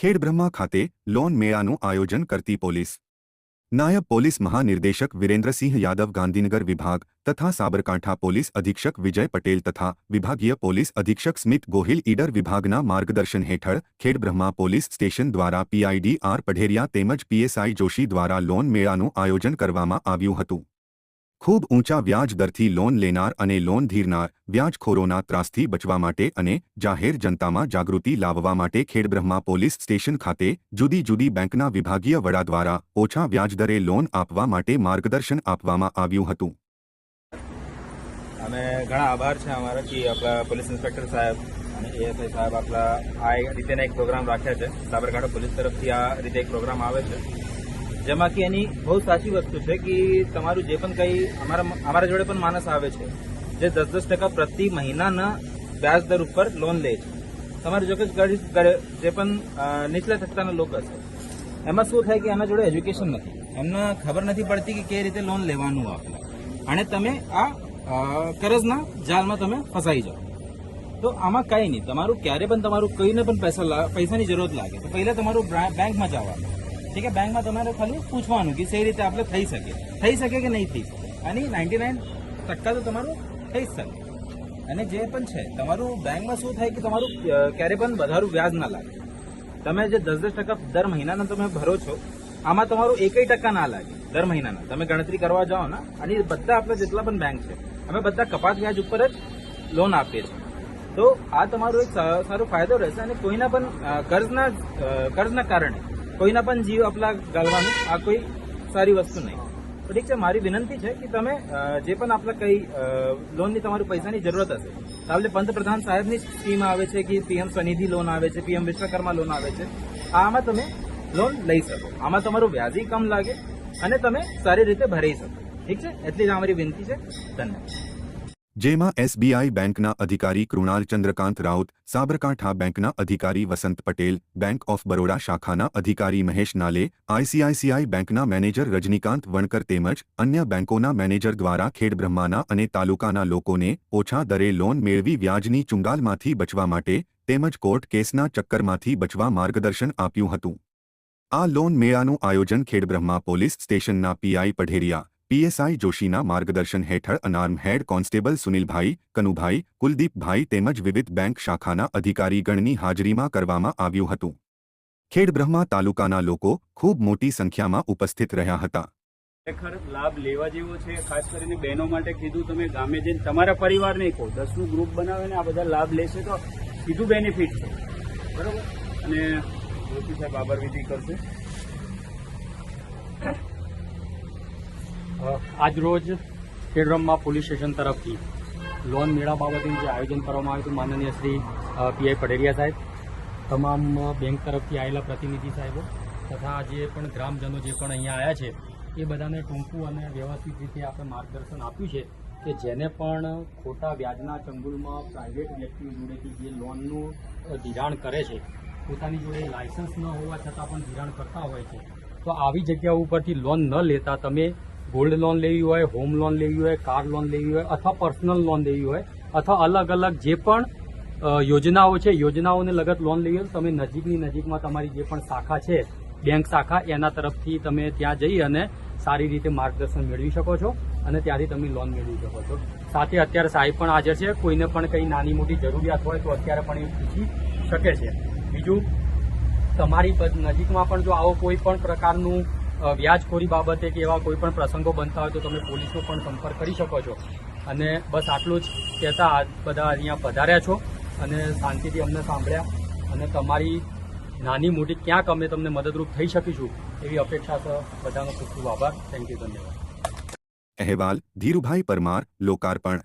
ખેડબ્રહ્મા ખાતે લોન મેળાનું આયોજન કરતી પોલીસ. નાયબ પોલીસ મહાનિર્દેશક વિરેન્દ્રસિંહ યાદવ ગાંધીનગર વિભાગ તથા સાબરકાંઠા પોલીસ અધિક્ષક વિજય પટેલ તથા વિભાગીય પોલીસ અધિક્ષક સ્મિત ગોહિલ ઈડર વિભાગના માર્ગદર્શન હેઠળ ખેડબ્રહ્મા પોલીસ સ્ટેશન દ્વારા પીઆઈડી આર પઢેરિયા તેમજ પીએસઆઈ જોશી દ્વારા લોન મેળાનું આયોજન કરવામાં આવ્યું હતું. ખૂબ ઊંચા વ્યાજ દરથી લોન લેનાર અને લોન ધીરનાર, વ્યાજખોરોના ત્રાસથી બચવા માટે અને જાહેર જનતામાં જાગૃતિ લાવવા માટે ખેડબ્રહ્મા પોલીસ સ્ટેશન ખાતે જુદી જુદી બેંકના વિભાગીય વડા દ્વારા ઓછા વ્યાજદરે લોન આપવા માટે માર્ગદર્શન આપવામાં આવ્યું હતું. અને ઘણા આભાર છે અમારા કે આપણા પોલીસ ઇન્સ્પેક્ટર સાહેબ અને એએસઆઈ સાહેબ આપણા આ રીતેના એક પ્રોગ્રામ રાખ્યા છે. સાબરકાંઠા પોલીસ તરફથી આ રીતે એક પ્રોગ્રામ આવે છે. જેમાં કે એની બહુ સાચી વસ્તુ છે કે તમારું જે પણ કંઈ અમારા અમારા જોડે પણ માણસ આવે છે, જે દસ દસ ટકા પ્રતિ મહિનાના વ્યાજ દર ઉપર લોન લે છે. તમારે જો કે જે પણ નીચલા તબક્કાના લોકો છે, એમાં શું થાય કે એના જોડે એજ્યુકેશન નથી. એમને ખબર નથી પડતી કે કઈ રીતે લોન લેવાનું આપણે અને તમે આ કરજના જાલમાં તમે ફસાઈ જાઓ. તો આમાં કંઈ નહીં. તમારું ક્યારે પણ તમારું કોઈને પણ પૈસા પૈસાની જરૂરત લાગે. તો પહેલા તમારું બેંકમાં જવાનું. ઠીક છે? બેંકમાં તમારે ખાલી પૂછવાનું કે સही રીતે આપણે થઈ શકે. થઈ શકે કે નહીં થઈ શકે? અને નાઇન્ટી નાઇન ટકા તો તમારું થઈ જ શકે. અને જે પણ છે, તમારું બેંકમાં શું થાય કે તમારું ક્યારે પણ વધારું વ્યાજ ના લાગે. તમે જે દસ દસ ટકા દર મહિનાના તમે ભરો છો, આમાં તમારું એકય ટકા ના લાગે દર મહિનાના. તમે ગણતરી કરવા જાઓ ને, અને બધા આપણે જેટલા પણ બેંક છે, અમે બધા કપાત વ્યાજ ઉપર જ લોન આપીએ છીએ. તો આ તમારો એક સારો ફાયદો રહેશે અને કોઈના પણ કર્જના કર્જના કારણે કોઈના પણ જીવ આપલા ગાળવાનું આ કોઈ સારી વસ્તુ નહીં. ઠીક છે, મારી વિનંતી છે કે તમે જે પણ આપણે કઈ લોનની તમારી પૈસાની જરૂરત હશે, તો આપણે પંતપ્રધાન સાહેબની સ્કીમ આવે છે કે પીએમ સ્વનિધિ લોન આવે છે, પીએમ વિશ્વકર્મા લોન આવે છે, આમાં તમે લોન લઈ શકો. આમાં તમારું વ્યાજી કમ લાગે અને તમે સારી રીતે ભરી શકો. ઠીક છે? એટલી જ અમારી વિનંતી છે. ધન્યવાદ. જેમાં એસબીઆઈ બેંકના અધિકારી કૃણાલ ચંદ્રકાંત રાઉત, સાબરકાંઠા બેંકના અધિકારી વસંત પટેલ બેંક ઓફ બરોડા શાખાના અધિકારી મહેશ નાલે આઈસીઆઈસીઆઈ બેંકના મેનેજર રજનીકાંત વણકર તેમજ અન્ય બેંકોના મેનેજર દ્વારા ખેડબ્રહ્માના અને તાલુકાના લોકોને ઓછા દરે લોન મેળવી વ્યાજની ચુંગાલમાંથી બચવા માટે તેમજ કોર્ટ કેસના ચક્કરમાંથી બચવા માર્ગદર્શન આપ્યું હતું. આ લોન મેળાનું આયોજન ખેડબ્રહ્મા પોલીસ સ્ટેશનના પીઆઈ પઢેરિયા પીએસઆઈ જોશીના માર્ગદર્શન હેઠળ અનાર્મ હેડ કોન્સ્ટેબલ સુનિલભાઈ, કનુભાઈ, કુલદીપભાઈ તેમજ વિવિધ બેંક શાખાના અધિકારીગણની હાજરીમાં કરવામાં આવ્યું હતું. ખેડબ્રહ્મા તાલુકાના લોકો ખૂબ મોટી સંખ્યામાં ઉપસ્થિત રહ્યા હતા. ખરેખર લાભ લેવા જેવો છે, ખાસ કરીને બહેનો માટે કીધું તમે, ગામે જઈને તમારા પરિવારને કહો દસનું ગ્રુપ બનાવીને આ બધા લાભ લેશે તો સીધું બેનિફિટ છે. બરોબર? અને જોશી સાહેબ આભાર વિધિ કરશે. આજ રોજ ખેડબ્રહ્મા પોલીસ સ્ટેશન તરફથી લોન મેળા બાબતે જે આયોજન કરવામાં આવ્યું હતું, માનનીય શ્રી પીઆઈ પટેરિયા સાહેબ, તમામ બેંક તરફથી આવેલા પ્રતિનિધિ સાહેબો તથા જે પણ ગ્રામજનો જે પણ અહીંયા આવ્યા છે, એ બધાને ટૂંકું અને વ્યવસ્થિત રીતે આપણે માર્ગદર્શન આપ્યું છે કે જેને પણ ખોટા વ્યાજના ચંગુલમાં પ્રાઇવેટ વ્યક્તિઓ જોડેથી જે લોનનું ધિરાણ કરે છે, પોતાની જોડે લાયસન્સ ન હોવા છતાં પણ ધિરાણ કરતા હોય છે, તો આવી જગ્યા ઉપરથી લોન ન લેતા તમે ગોલ્ડ લોન લેવી હોય હોમ લોન લેવી હોય કાર લોન લેવી હોય અથવા પર્સનલ લોન લેવી હોય અથવા અલગ અલગ જે પણ યોજનાઓ છે યોજનાઓને લગત લોન લેવી હોય તમે નજીકની નજીકમાં તમારી જે પણ શાખા છે બેંક શાખા એના તરફથી તમે ત્યાં જઈ અને સારી રીતે માર્ગદર્શન મેળવી શકો છો અને ત્યાંથી તમે લોન મેળવી શકો છો. સાથે અત્યારે સાહેબ પણ હાજર છે, કોઈને પણ કંઈ નાની મોટી જરૂરિયાત હોય તો અત્યારે પણ એ પૂછી શકે છે. બીજું, તમારી નજીકમાં પણ જો આવો કોઈ પણ પ્રકારનું વ્યાજખોરી બાબતે કે એવા કોઈ પણ પ્રસંગો બનતા હોય તો તમે પોલીસનો પણ સંપર્ક કરી શકો છો. અને બસ આટલું જ કહેતા બધા અહીંયા પધાર્યા છો અને શાંતિથી અમને સાંભળ્યા. અને તમારી નાની મોટી ક્યાંક અમે તમને મદદરૂપ થઈ શકીશું એવી અપેક્ષા છે બધાનો ખૂબ ખૂબ આભાર. થેન્ક યુ ધન્યવાદ. અહેવાલ ધીરુભાઈ પરમાર, લોકાર્પણ.